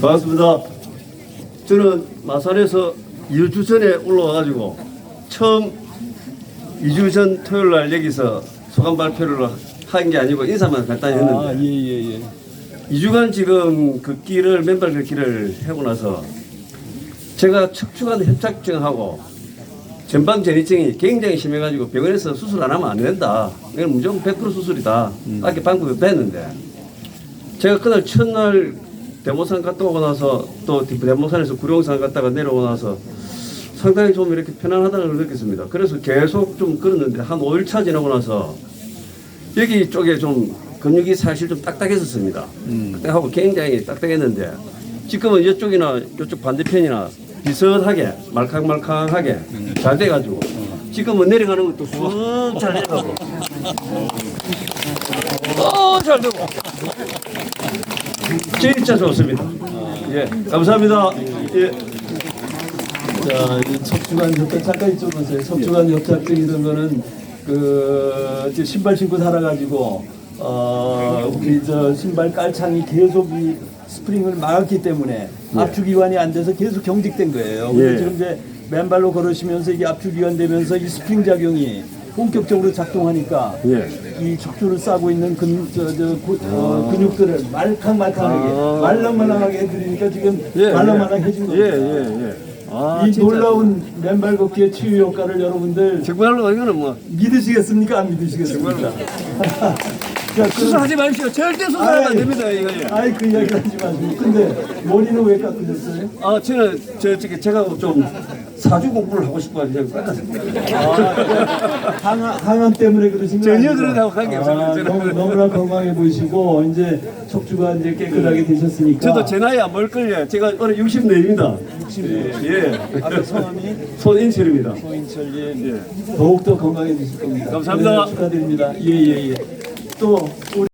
반갑습니다. 저는 마산에서 2주 전에 올라와가지고 처음 2주 전 토요일 날 여기서 소감 발표를 한 게 아니고 인사만 간단히 했는데 아, 예, 예, 예. 2주간 지금 걷기를 맨발 걷기를 하고 나서 제가 척추관 협착증하고 전방 전이증이 굉장히 심해가지고 병원에서 수술 안 하면 안 된다. 이건 무조건 100% 수술이다. 아까 방법이 했는데 제가 그날 첫날 대모산 갔다 오고 나서 또 대모산에서 구룡산 갔다가 내려오고 나서 상당히 좀 이렇게 편안하다는 걸 느꼈습니다. 그래서 계속 좀 걸었는데 한 5일차 지나고 나서 여기 쪽에 좀 근육이 사실 좀 딱딱했었습니다. 딱딱하고 굉장히 딱딱했는데 지금은 이쪽이나 이쪽 반대편이나 비슷하게 말캉말캉하게 잘 돼가지고 지금은 내려가는 것도 쑥잘 내려가고. 어잘 되고 진짜 좋습니다. 예 감사합니다. 예. 자, 이 척추관 협착 잠깐 이쪽으로 오세요. 척추관 협착증 이런 거는 그 이제 신발 신고 살아가지고 어 우리 저 신발 깔창이 계속 이 스프링을 막았기 때문에 압축기관이 안 돼서 계속 경직된 거예요. 근데 예. 지금 이제 맨발로 걸으시면서 이게 압축기관 되면서 이 스프링 작용이 본격적으로 작동하니까 예. 이 척추를 싸고 있는 근, 저, 저, 고- 어, 근육들을 말캉말캉하게 아. 말랑말랑하게 해드리니까 지금 예, 말랑말랑해진 예, 겁니다. 예, 예. 아, 이 진짜. 놀라운 맨발 걷기의 치유 효과를 여러분들 정말로 이거는 뭐 믿으시겠습니까? 안 믿으시겠습니까? 자, 그, 수술하지 마십시오. 절대 수술하면 안 됩니다. 이거. 아이 그 이야기 하지 마시고. 근데 머리는 왜 깎으셨어요? 아, 저는 저 저기 제가 좀 사주 공부를 하고 싶어 그냥 깎았습니다. 항암, 항암 때문에 그러신 거 전혀? 그런 거하고 관계없습니다. 아. 너무, 너무나 건강해 보이시고 이제 척추가 이제 깨끗하게 되셨으니까 저도 제 나이 안 먹을걸요. 제가 올해 64입니다. 64. 예. 아까 성함이 손인철입니다. 소인철님 예. 더욱더 건강해지실 겁니다. 감사합니다. 네, 축하드립니다. 예 예 예. 또 우리